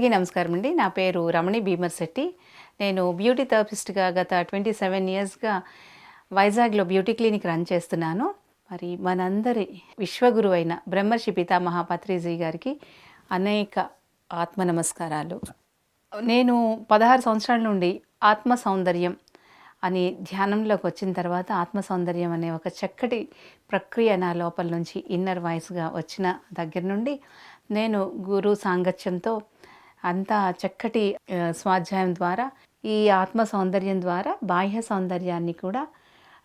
అందరికీ నమస్కారం అండి. నా పేరు రమణి భీమర్ శెట్టి. నేను బ్యూటీ థెరపిస్ట్గా గత ట్వంటీ సెవెన్ ఇయర్స్గా వైజాగ్లో బ్యూటీ క్లినిక్ రన్ చేస్తున్నాను. మరి మనందరి విశ్వగురు అయిన బ్రహ్మర్షి పితామహ పత్రిజీ గారికి అనేక ఆత్మ నమస్కారాలు. నేను పదహారు సంవత్సరాల నుండి ఆత్మ సౌందర్యం అని ధ్యానంలోకి వచ్చిన తర్వాత ఆత్మ సౌందర్యం అనే ఒక చక్కటి ప్రక్రియ నా లోపల నుంచి ఇన్నర్ వాయిస్గా వచ్చిన దగ్గర నుండి నేను గురు సాంగత్యంతో అంతా చక్కటి స్వాధ్యాయం ద్వారా ఈ ఆత్మ సౌందర్యం ద్వారా బాహ్య సౌందర్యాన్ని కూడా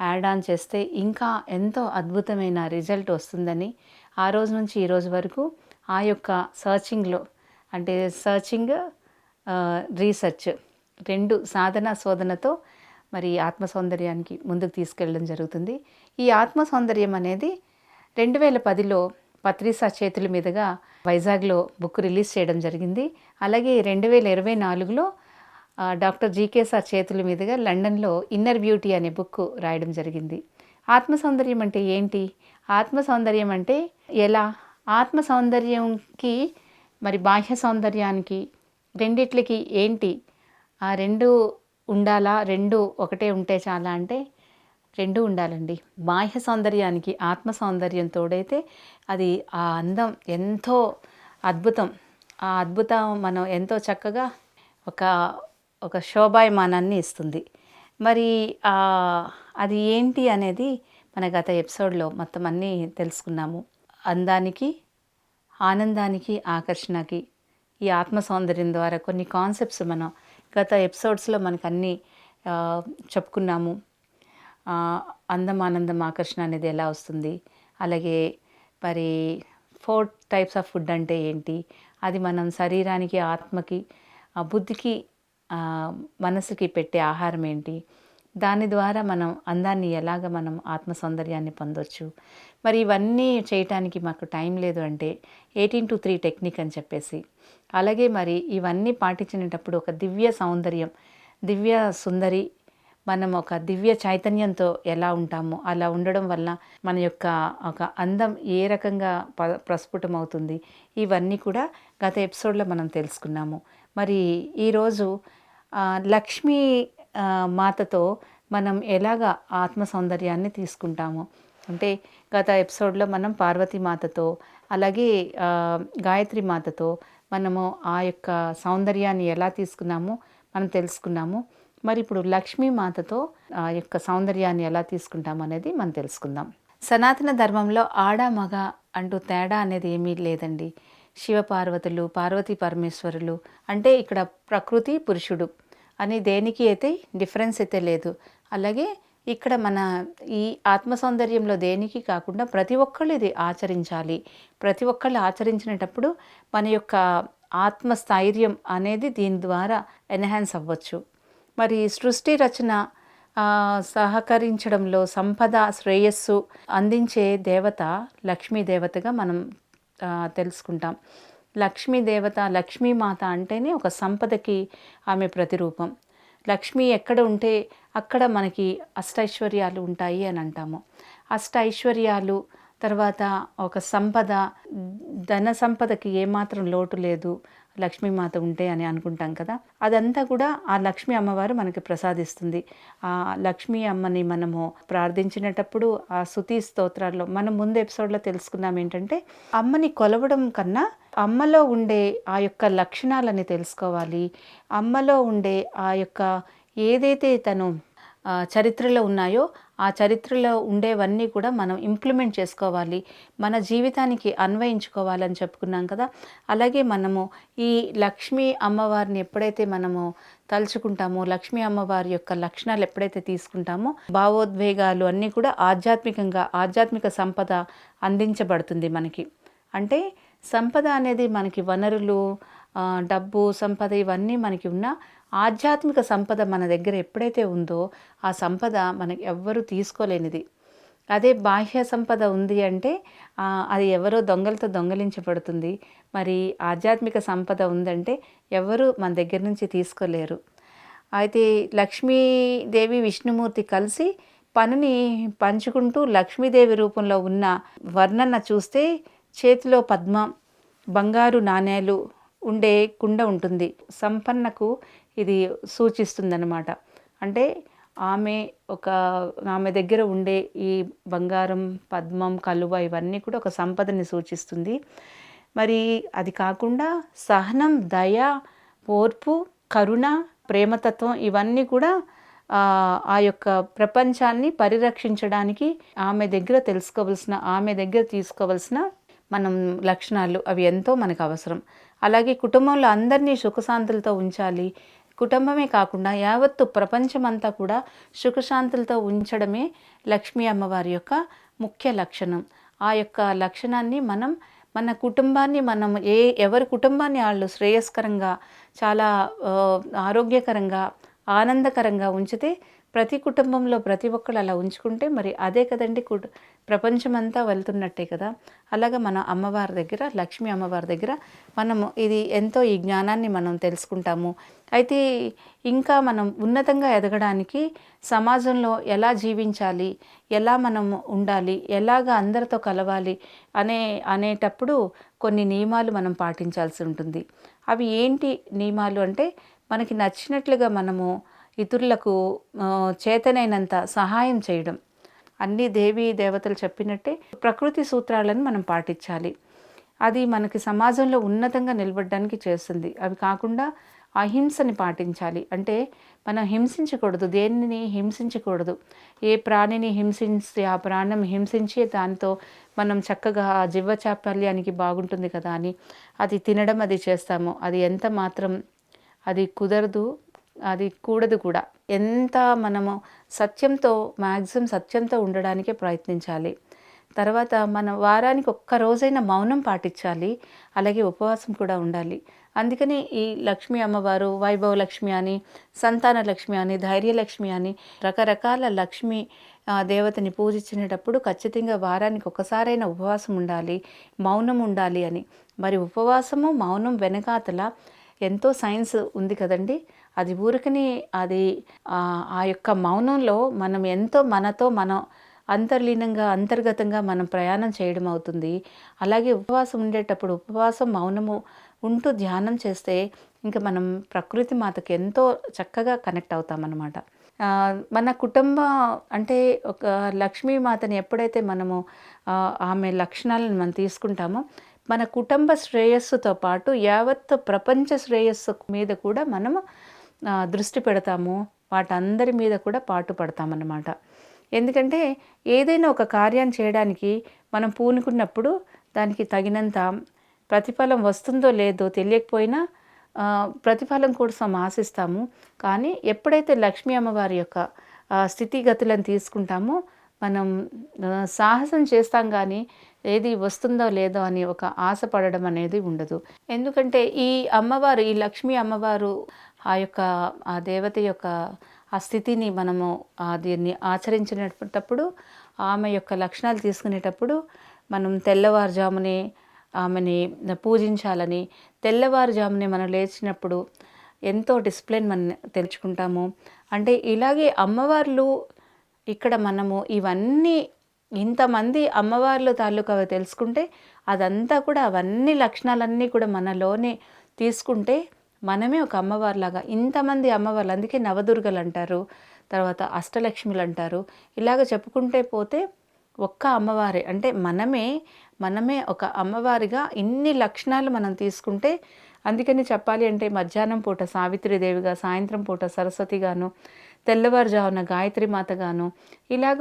యాడ్ ఆన్ చేస్తే ఇంకా ఎంతో అద్భుతమైన రిజల్ట్ వస్తుందని ఆ రోజు నుంచి ఈ రోజు వరకు ఆ యొక్క సర్చింగ్లో అంటే సర్చింగ్ రీసెర్చ్ రెండు సాధన శోధనతో మరి ఆత్మ సౌందర్యానికి ముందుకు తీసుకెళ్ళడం జరుగుతుంది. ఈ ఆత్మ సౌందర్యం అనేది రెండు వేల పదిలో పత్రిసా చేతుల మీదుగా వైజాగ్లో బుక్ రిలీజ్ చేయడం జరిగింది. అలాగే రెండు వేల ఇరవై నాలుగులో డాక్టర్ జీకే సార్ చేతుల మీదుగా లండన్లో ఇన్నర్ బ్యూటీ అనే బుక్ రాయడం జరిగింది. ఆత్మ సౌందర్యం అంటే ఏంటి? ఆత్మ సౌందర్యం అంటే ఎలా? ఆత్మ సౌందర్యంకి మరి బాహ్య సౌందర్యానికి రెండిట్లకి ఏంటి? ఆ రెండు ఉండాలా? రెండు ఒకటే ఉంటే చాలా అంటే రెండు ఉండాలండి. బాహ్య సౌందర్యానికి ఆత్మ సౌందర్యం తోడైతే అది ఆ అందం ఎంతో అద్భుతం. ఆ అద్భుతం మనం ఎంతో చక్కగా ఒక ఒక శోభాయమానాన్ని ఇస్తుంది. మరి అది ఏంటి అనేది మన గత ఎపిసోడ్లో మొత్తం అన్నీ తెలుసుకున్నాము. అందానికి ఆనందానికి ఆకర్షణకి ఈ ఆత్మ సౌందర్యం ద్వారా కొన్ని కాన్సెప్ట్స్ మనం గత ఎపిసోడ్స్లో మనకు అన్నీ చెప్పుకున్నాము. అందం ఆనందం ఆకర్షణ అనేది ఎలా వస్తుంది? అలాగే మరి ఫోర్ టైప్స్ ఆఫ్ ఫుడ్ అంటే ఏంటి? అది మనం శరీరానికి ఆత్మకి బుద్ధికి మనసుకి పెట్టే ఆహారం ఏంటి? దాని ద్వారా మనం అందాన్ని ఎలాగ మనం ఆత్మ సౌందర్యాన్ని పొందొచ్చు? మరి ఇవన్నీ చేయటానికి మాకు టైం లేదు అంటే ఎయిటీన్ టు త్రీ టెక్నిక్ అని చెప్పేసి. అలాగే మరి ఇవన్నీ పాటించినప్పుడు ఒక దివ్య సౌందర్యం దివ్య సుందరి మనం ఒక దివ్య చైతన్యంతో ఎలా ఉంటామో అలా ఉండడం వల్ల మన యొక్క ఒక అందం ఏ రకంగా ప ప్రస్ఫుటమవుతుంది. ఇవన్నీ కూడా గత ఎపిసోడ్లో మనం తెలుసుకున్నాము. మరి ఈరోజు లక్ష్మీ మాతతో మనం ఎలాగ ఆత్మ సౌందర్యాన్ని తీసుకుంటాము అంటే గత ఎపిసోడ్లో మనం పార్వతీ మాతతో అలాగే గాయత్రి మాతతో మనము ఆ యొక్క సౌందర్యాన్ని ఎలా తీసుకున్నామో మనం తెలుసుకున్నాము. మరి ఇప్పుడు లక్ష్మీ మాతతో ఆ యొక్క సౌందర్యాన్ని ఎలా తీసుకుంటాం అనేది మనం తెలుసుకుందాం. సనాతన ధర్మంలో ఆడ మగ అంటూ తేడా అనేది ఏమీ లేదండి. శివపార్వతులు పార్వతీ పరమేశ్వరులు అంటే ఇక్కడ ప్రకృతి పురుషుడు అని దేనికి అయితే డిఫరెన్స్ అయితే లేదు. అలాగే ఇక్కడ మన ఈ ఆత్మ సౌందర్యంలో దేనికి కాకుండా ప్రతి ఒక్కళ్ళు ఇది ఆచరించాలి. ప్రతి ఒక్కళ్ళు ఆచరించినటప్పుడు మన యొక్క ఆత్మస్థైర్యం అనేది దీని ద్వారా ఎన్హాన్స్ అవ్వచ్చు. మరి సృష్టి రచన సహకరించడంలో సంపద శ్రేయస్సు అందించే దేవత లక్ష్మీ దేవతగా మనం తెలుసుకుంటాం. లక్ష్మీ దేవత లక్ష్మీమాత అంటేనే ఒక సంపదకి ఆమె ప్రతిరూపం. లక్ష్మి ఎక్కడ ఉంటే అక్కడ మనకి అష్టైశ్వర్యాలు ఉంటాయి అని అంటాము. అష్టైశ్వర్యాలు తర్వాత ఒక సంపద ధన సంపదకి ఏమాత్రం లోటు లేదు. లక్ష్మీమాత ఉంటే అని అనుకుంటాం కదా అదంతా కూడా ఆ లక్ష్మీ అమ్మవారు మనకి ప్రసాదిస్తుంది. ఆ లక్ష్మీ అమ్మని మనము ప్రార్థించినటప్పుడు ఆ శుతి స్తోత్రాల్లో మనం ముందు ఎపిసోడ్లో తెలుసుకున్నాం ఏంటంటే అమ్మని కొలవడం కన్నా అమ్మలో ఉండే ఆ యొక్క లక్షణాలని తెలుసుకోవాలి. అమ్మలో ఉండే ఆ యొక్క ఏదైతే తను చరిత్రలో ఉన్నాయో ఆ చరిత్రలో ఉండేవన్నీ కూడా మనం ఇంప్లిమెంట్ చేసుకోవాలి. మన జీవితానికి అన్వయించుకోవాలని చెప్పుకున్నాం కదా. అలాగే మనము ఈ లక్ష్మీ అమ్మవారిని ఎప్పుడైతే మనము తలుచుకుంటామో లక్ష్మీ అమ్మవారి యొక్క లక్షణాలు ఎప్పుడైతే తీసుకుంటామో భావోద్వేగాలు అన్నీ కూడా ఆధ్యాత్మికంగా ఆధ్యాత్మిక సంపద అందించబడుతుంది మనకి. అంటే సంపద అనేది మనకి వనరులు డబ్బు సంపద ఇవన్నీ మనకి ఉన్న ఆధ్యాత్మిక సంపద మన దగ్గర ఎప్పుడైతే ఉందో ఆ సంపద మనకి ఎవ్వరూ తీసుకోలేనిది. అదే బాహ్య సంపద ఉంది అంటే అది ఎవరో దొంగలతో దొంగలించబడుతుంది. మరి ఆధ్యాత్మిక సంపద ఉందంటే ఎవరు మన దగ్గర నుంచి తీసుకోలేరు. అయితే లక్ష్మీదేవి విష్ణుమూర్తి కలిసి పనిని పంచుకుంటూ లక్ష్మీదేవి రూపంలో ఉన్న వర్ణన చూస్తే చేతిలో పద్మ బంగారు నాణేలు ఉండే కుండ ఉంటుంది. సంపన్నకు ఇది సూచిస్తుందన్నమాట. అంటే ఆమె ఒక ఆమె దగ్గర ఉండే ఈ బంగారం పద్మం కలువ ఇవన్నీ కూడా ఒక సంపదని సూచిస్తుంది. మరి అది కాకుండా సహనం దయ ఓర్పు కరుణ ప్రేమతత్వం ఇవన్నీ కూడా ఆ, యొక్క ప్రపంచాన్ని పరిరక్షించడానికి ఆమె దగ్గర తెలుసుకోవలసిన ఆమె దగ్గర తీసుకోవలసిన మనం లక్షణాలు అవి ఎంతో మనకు అవసరం. అలాగే కుటుంబంలో అందరినీ సుఖశాంతులతో ఉంచాలి కుటుంబమే కాకుండా యావత్తు ప్రపంచమంతా కూడా సుఖశాంతులతో ఉంచడమే లక్ష్మీ అమ్మవారి యొక్క ముఖ్య లక్షణం. ఆ యొక్క లక్షణాన్ని మనం మన కుటుంబాన్ని మనం ఏ ఎవరి కుటుంబాన్ని వాళ్ళు శ్రేయస్కరంగా చాలా ఆరోగ్యకరంగా ఆనందకరంగా ఉంచితే ప్రతి కుటుంబంలో ప్రతి ఒక్కరు అలా ఉంచుకుంటే మరి అదే కదండి కుట ప్రపంచమంతా వెళ్తున్నట్టే కదా. అలాగా మన అమ్మవారి దగ్గర లక్ష్మీ అమ్మవారి దగ్గర మనము ఇది ఎంతో ఈ జ్ఞానాన్ని మనం తెలుసుకుంటాము. అయితే ఇంకా మనం ఉన్నతంగా ఎదగడానికి సమాజంలో ఎలా జీవించాలి ఎలా మనం ఉండాలి ఎలాగ అందరితో కలవాలి అనే అనేటప్పుడు కొన్ని నియమాలు మనం పాటించాల్సి ఉంటుంది. అవి ఏంటి నియమాలు అంటే మనకి నచ్చినట్లుగా మనము ఇతరులకు చేతనైనంత సహాయం చేయడం. అన్ని దేవీ దేవతలు చెప్పినట్టే ప్రకృతి సూత్రాలను మనం పాటించాలి. అది మనకి సమాజంలో ఉన్నతంగా నిలబడడానికి చేస్తుంది. అవి కాకుండా అహింసని పాటించాలి. అంటే మనం హింసించకూడదు. దేనిని హింసించకూడదు? ఏ ప్రాణిని హింసించి ఆ ప్రాణం హింసించి దాంతో మనం చక్కగా ఆ జీవచాపల్యానికి బాగుంటుంది కదా అని. అది తినడం అది చేస్తాము. అది ఎంత మాత్రం అది కుదరదు అది కూడదు కూడా. ఎంత మనము సత్యంతో మ్యాక్సిమం సత్యంతో ఉండడానికే ప్రయత్నించాలి. తర్వాత మన వారానికి ఒక్క రోజైనా మౌనం పాటించాలి. అలాగే ఉపవాసం కూడా ఉండాలి. అందుకని ఈ లక్ష్మీ అమ్మవారు వైభవ లక్ష్మి అని సంతాన లక్ష్మి అని ధైర్యలక్ష్మి అని రకరకాల లక్ష్మి దేవతని పూజించినప్పుడు ఖచ్చితంగా వారానికి ఒకసారైనా ఉపవాసం ఉండాలి మౌనం ఉండాలి అని. మరి ఉపవాసము మౌనం వెనకాతల ఎంతో సైన్స్ ఉంది కదండి. అది ఊరికని అది ఆ యొక్క మౌనంలో మనం ఎంతో మనతో మనం అంతర్లీనంగా అంతర్గతంగా మనం ప్రయాణం చేయడం అవుతుంది. అలాగే ఉపవాసం ఉండేటప్పుడు ఉపవాసం మౌనము ఉంటూ ధ్యానం చేస్తే ఇంకా మనం ప్రకృతి మాతకి ఎంతో చక్కగా కనెక్ట్ అవుతామన్నమాట. మన కుటుంబం అంటే ఒక లక్ష్మీమాతని ఎప్పుడైతే మనము ఆమె లక్షణాలను మనం తీసుకుంటామో మన కుటుంబ శ్రేయస్సుతో పాటు యావత్ ప్రపంచ శ్రేయస్సు మీద కూడా మనము దృష్టి పెడతాము. వాటందరి మీద కూడా పాటు పడతామన్నమాట. ఎందుకంటే ఏదైనా ఒక కార్యం చేయడానికి మనం పూనుకున్నప్పుడు దానికి తగినంత ప్రతిఫలం వస్తుందో లేదో తెలియకపోయినా ప్రతిఫలం కోసం ఆశిస్తాము. కానీ ఎప్పుడైతే లక్ష్మీ అమ్మవారి యొక్క స్థితిగతులను తీసుకుంటామో మనం సాహసం చేస్తాం కానీ ఏది వస్తుందో లేదో అని ఒక ఆశపడడం అనేది ఉండదు. ఎందుకంటే ఈ అమ్మవారు ఈ లక్ష్మీ అమ్మవారు ఆ యొక్క ఆ దేవత యొక్క ఆ స్థితిని మనము దీన్ని ఆచరించినప్పుడు ఆమె యొక్క లక్షణాలు తీసుకునేటప్పుడు మనం తెల్లవారుజామునే ఆమెని పూజించాలని తెల్లవారుజామునే మనం లేచినప్పుడు ఎంతో డిసిప్లిన్ మనం తెలుసుకుంటాము అంటే ఇలాగే అమ్మవార్లు ఇక్కడ మనము ఇవన్నీ ఇంతమంది అమ్మవార్లు తాలూకా అవి తెలుసుకుంటే అదంతా కూడా అవన్నీ లక్షణాలన్నీ కూడా మనలోనే తీసుకుంటే మనమే ఒక అమ్మవారిలాగా. ఇంతమంది అమ్మవార్లు అందుకే నవదుర్గలు అంటారు తర్వాత అష్టలక్ష్మిలు అంటారు. ఇలాగ చెప్పుకుంటే పోతే ఒక్క అమ్మవారే. అంటే మనమే మనమే ఒక అమ్మవారిగా ఇన్ని లక్షణాలు మనం తీసుకుంటే అందుకని చెప్పాలి అంటే మధ్యాహ్నం పూట సావిత్రిదేవిగా సాయంత్రం పూట సరస్వతిగాను తెల్లవారుజామున గాయత్రి మాతగాను ఇలాగ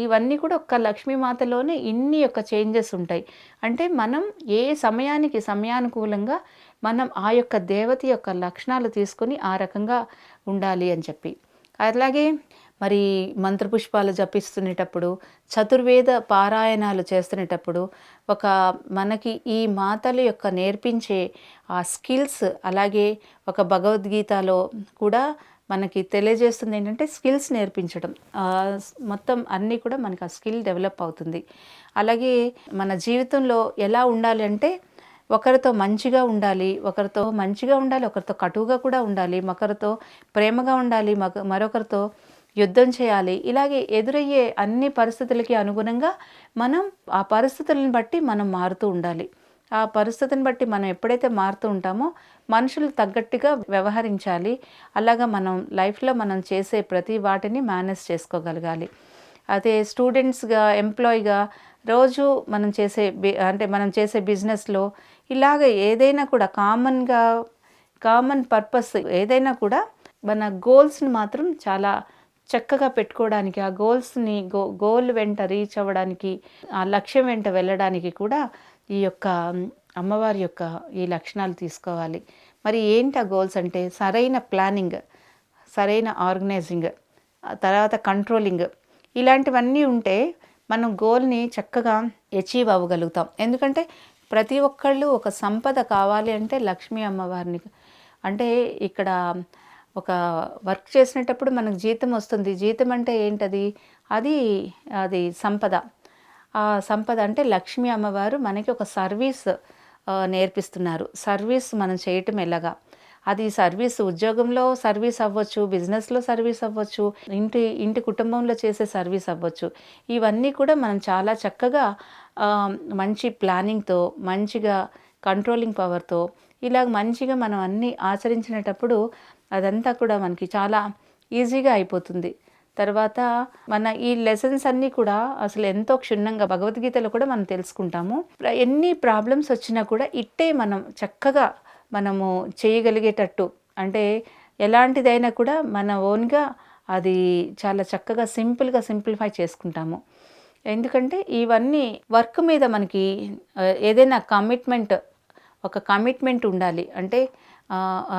ఇవన్నీ కూడా ఒక్క లక్ష్మీమాతలోనే ఇన్ని యొక్క చేంజెస్ ఉంటాయి. అంటే మనం ఏ సమయానికి సమయానుకూలంగా మనం ఆ యొక్క దేవత యొక్క లక్షణాలు తీసుకొని ఆ రకంగా ఉండాలి అని చెప్పి. అలాగే మరి మంత్రపుష్పాలు జపిస్తునేటప్పుడు చతుర్వేద పారాయణాలు చేస్తునేటప్పుడు ఒక మనకి ఈ మాతల యొక్క నేర్పించే ఆ స్కిల్స్ అలాగే ఒక భగవద్గీతలో కూడా మనకి తెలియజేస్తుంది ఏంటంటే స్కిల్స్ నేర్పించడం. మొత్తం అన్నీ కూడా మనకి ఆ స్కిల్ డెవలప్ అవుతుంది. అలాగే మన జీవితంలో ఎలా ఉండాలి అంటే ఒకరితో మంచిగా ఉండాలి ఒకరితో మంచిగా ఉండాలి ఒకరితో కటువుగా కూడా ఉండాలి ఒకరితో ప్రేమగా ఉండాలి మరొకరితో యుద్ధం చేయాలి. ఇలాగే ఎదురయ్యే అన్ని పరిస్థితులకి అనుగుణంగా మనం ఆ పరిస్థితులను బట్టి మనం మారుతూ ఉండాలి. ఆ పరిస్థితిని బట్టి మనం ఎప్పుడైతే మారుతూ ఉంటామో మనుషులు తగ్గట్టుగా వ్యవహరించాలి. అలాగా మనం లైఫ్లో మనం చేసే ప్రతి వాటిని మేనేజ్ చేసుకోగలగాలి. అదే స్టూడెంట్స్గా ఎంప్లాయీగా రోజు మనం చేసే అంటే మనం చేసే బిజినెస్లో ఇలాగ ఏదైనా కూడా కామన్గా కామన్ పర్పస్ ఏదైనా కూడా మన గోల్స్ని మాత్రం చాలా చక్కగా పెట్టుకోవడానికి ఆ గోల్స్ని గో గోల్ వెంట రీచ్ అవ్వడానికి ఆ లక్ష్యం వెంట వెళ్ళడానికి కూడా ఈ యొక్క అమ్మవారి యొక్క ఈ లక్షణాలు తీసుకోవాలి. మరి ఏంటి ఆ గోల్స్ అంటే సరైన ప్లానింగ్ సరైన ఆర్గనైజింగ్ తర్వాత కంట్రోలింగ్ ఇలాంటివన్నీ ఉంటే మనం గోల్ని చక్కగా అచీవ్ అవ్వగలుగుతాం. ఎందుకంటే ప్రతి ఒక్కళ్ళు ఒక సంపద కావాలి అంటే లక్ష్మీ అమ్మవారిని అంటే ఇక్కడ ఒక వర్క్ చేసినప్పుడు మనకు జీతం వస్తుంది. జీతం అంటే ఏంటది? అది అది సంపద. ఆ సంపద అంటే లక్ష్మీ అమ్మవారు మనకి ఒక సర్వీస్ నేర్పిస్తున్నారు. సర్వీస్ మనం చేయటం ఎలాగా? అది సర్వీస్ ఉద్యోగంలో సర్వీస్ అవ్వచ్చు బిజినెస్లో సర్వీస్ అవ్వచ్చు ఇంటి ఇంటి కుటుంబంలో చేసే సర్వీస్ అవ్వచ్చు. ఇవన్నీ కూడా మనం చాలా చక్కగా మంచి ప్లానింగ్తో మంచిగా కంట్రోలింగ్ పవర్తో ఇలాగ మంచిగా మనం అన్నీ ఆచరించినటప్పుడు అదంతా కూడా మనకి చాలా ఈజీగా అయిపోతుంది. తర్వాత మన ఈ లెసన్స్ అన్నీ కూడా అసలు ఎంతో క్షుణ్ణంగా భగవద్గీతలో కూడా మనం తెలుసుకుంటాము. ఎన్ని ప్రాబ్లమ్స్ వచ్చినా కూడా ఇట్టే మనం చక్కగా మనము చేయగలిగేటట్టు. అంటే ఎలాంటిదైనా కూడా మన ఓన్గా అది చాలా చక్కగా సింపుల్గా సింప్లిఫై చేసుకుంటాము. ఎందుకంటే ఇవన్నీ వర్క్ మీద మనకి ఏదైనా కమిట్మెంట్ ఒక కమిట్మెంట్ ఉండాలి. అంటే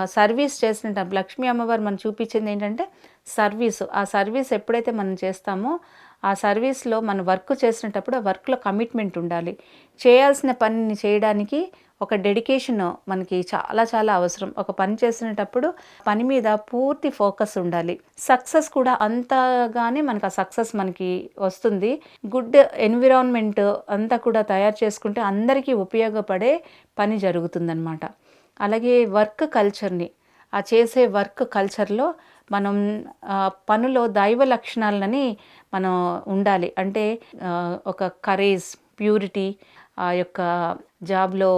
సర్వీస్ చేసినట్టు లక్ష్మీ అమ్మవారు మనం చూపించింది ఏంటంటే సర్వీస్. ఆ సర్వీస్ ఎప్పుడైతే మనం చేస్తామో ఆ సర్వీస్లో మనం వర్క్ చేసినప్పుడు ఆ వర్క్లో కమిట్మెంట్ ఉండాలి. చేయాల్సిన పనిని చేయడానికి ఒక డెడికేషన్ మనకి చాలా చాలా అవసరం. ఒక పని చేసినప్పుడు పని మీద పూర్తి ఫోకస్ ఉండాలి. సక్సెస్ కూడా అంతగానే మనకు ఆ సక్సెస్ మనకి వస్తుంది. గుడ్ ఎన్విరాన్మెంట్ అంతా కూడా తయారు చేసుకుంటే అందరికీ ఉపయోగపడే పని జరుగుతుందన్నమాట. అలాగే వర్క్ కల్చర్ని ఆ చేసే వర్క్ కల్చర్లో మనం పనులో దైవ లక్షణాలని మనం ఉండాలి. అంటే ఒక కరేజ్ ప్యూరిటీ ఆ యొక్క జాబ్లో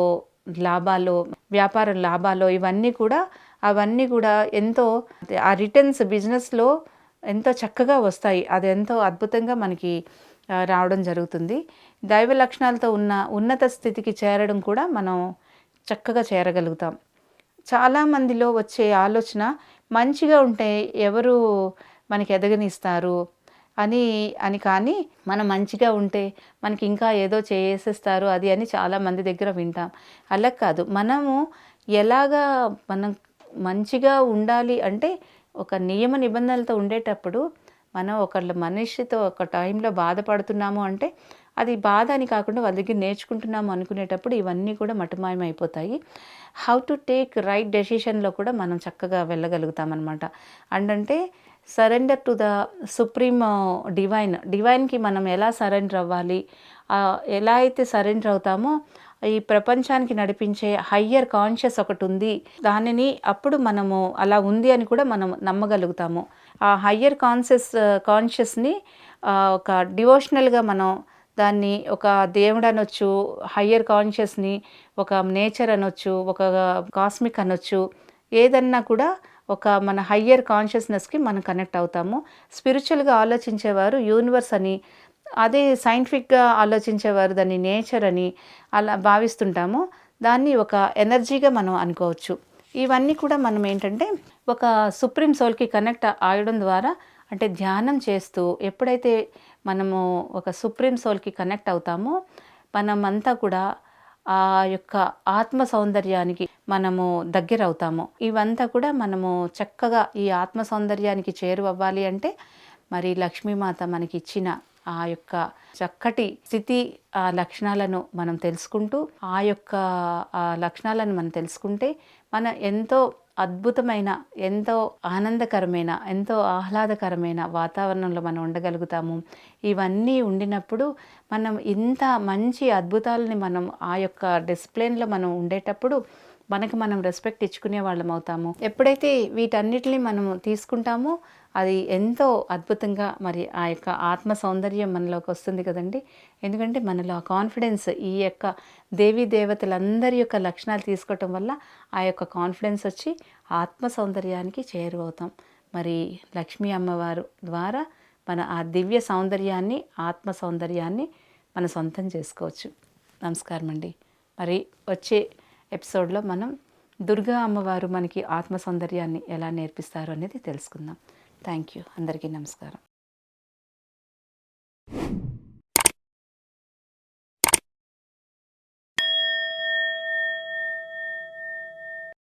లాభాలు వ్యాపార లాభాలు ఇవన్నీ కూడా అవన్నీ కూడా ఎంతో ఆ రిటర్న్స్ బిజినెస్లో ఎంతో చక్కగా వస్తాయి. అది ఎంతో అద్భుతంగా మనకి రావడం జరుగుతుంది. దైవ లక్షణాలతో ఉన్న ఉన్నత స్థితికి చేరడం కూడా మనం చక్కగా చేరగలుగుతాం. చాలామందిలో వచ్చే ఆలోచన మంచిగా ఉంటే ఎవరు మనకి ఎదగనిస్తారు అని అని కానీ మనం మంచిగా ఉంటే మనకి ఇంకా ఏదో చేసేస్తారు అది అని చాలా మంది దగ్గర వింటాం. అలా కాదు. మనము ఎలాగా మనం మంచిగా ఉండాలి అంటే ఒక నియమ నిబంధనలతో ఉండేటప్పుడు మనం ఒకళ్ళ మనిషితో ఒక టైంలో బాధపడుతున్నాము అంటే అది బాధ అని కాకుండా వాళ్ళ దగ్గర నేర్చుకుంటున్నాము అనుకునేటప్పుడు ఇవన్నీ కూడా మటుమాయం అయిపోతాయి హౌ టు టేక్ రైట్ డెసిషన్లో కూడా మనం చక్కగా వెళ్ళగలుగుతాం అనమాట అంటే surrender to the supreme divine డివైన్కి మనం ఎలా సరెండర్ అవ్వాలి? ఎలా అయితే సరెండర్ అవుతామో ఈ ప్రపంచానికి నడిపించే హయ్యర్ కాన్షియస్ ఒకటి ఉంది. దానిని అప్పుడు మనము అలా ఉంది అని కూడా మనం నమ్మగలుగుతాము. ఆ హయ్యర్ కాన్షియస్ కాన్షియస్ని ఒక డివోషనల్గా మనం దాన్ని ఒక దేవుడు అనొచ్చు హయ్యర్ కాన్షియస్ని ఒక నేచర్ అనొచ్చు ఒక కాస్మిక్ అనొచ్చు ఏదన్నా కూడా ఒక మన హయ్యర్ కాన్షియస్నెస్కి మనం కనెక్ట్ అవుతాము. స్పిరిచువల్గా ఆలోచించేవారు యూనివర్స్ అని అదే సైంటిఫిక్గా ఆలోచించేవారు దాన్ని నేచర్ అని అలా భావిస్తుంటాము. దాన్ని ఒక ఎనర్జీగా మనం అనుకోవచ్చు. ఇవన్నీ కూడా మనం ఏంటంటే ఒక సుప్రీం సోల్కి కనెక్ట్ అవ్వడం ద్వారా అంటే ధ్యానం చేస్తూ ఎప్పుడైతే మనము ఒక సుప్రీం సోల్కి కనెక్ట్ అవుతామో మనమంతా కూడా ఆ యొక్క ఆత్మ సౌందర్యానికి మనము దగ్గర అవుతాము. ఇవంతా కూడా మనము చక్కగా ఈ ఆత్మ సౌందర్యానికి చేరువవ్వాలి అంటే మరి లక్ష్మీమాత మనకి ఇచ్చిన ఆ యొక్క చక్కటి స్థితి ఆ లక్షణాలను మనం తెలుసుకుంటూ ఆ యొక్క ఆ లక్షణాలను మనం తెలుసుకుంటే మన ఎంతో అద్భుతమైన ఎంతో ఆనందకరమైన ఎంతో ఆహ్లాదకరమైన వాతావరణంలో మనం ఉండగలుగుతాము. ఇవన్నీ ఉండినప్పుడు మనం ఇంత మంచి అద్భుతాలని మనం ఆ యొక్క డిసిప్లిన్లో మనం ఉండేటప్పుడు మనకు మనం రెస్పెక్ట్ ఇచ్చుకునే వాళ్ళం అవుతాము. ఎప్పుడైతే వీటన్నిటిని మనము తీసుకుంటామో అది ఎంతో అద్భుతంగా మరి ఆ యొక్క ఆత్మ సౌందర్యం మనలోకి వస్తుంది కదండి. ఎందుకంటే మనలో ఆ కాన్ఫిడెన్స్ ఈ యొక్క దేవీ దేవతలందరి యొక్క లక్షణాలు తీసుకోవటం వల్ల ఆ యొక్క కాన్ఫిడెన్స్ వచ్చి ఆత్మ సౌందర్యానికి చేరువవుతాం. మరి లక్ష్మీ అమ్మవారు ద్వారా మన ఆ దివ్య సౌందర్యాన్ని ఆత్మ సౌందర్యాన్ని మన సొంతం చేసుకోవచ్చు. నమస్కారం అండి. మరి వచ్చే ఎపిసోడ్లో మనం దుర్గా అమ్మవారు మనకి ఆత్మ సౌందర్యాన్ని ఎలా నేర్పిస్తారు అనేది తెలుసుకుందాం. Thank you. అందరికీ నమస్కారం.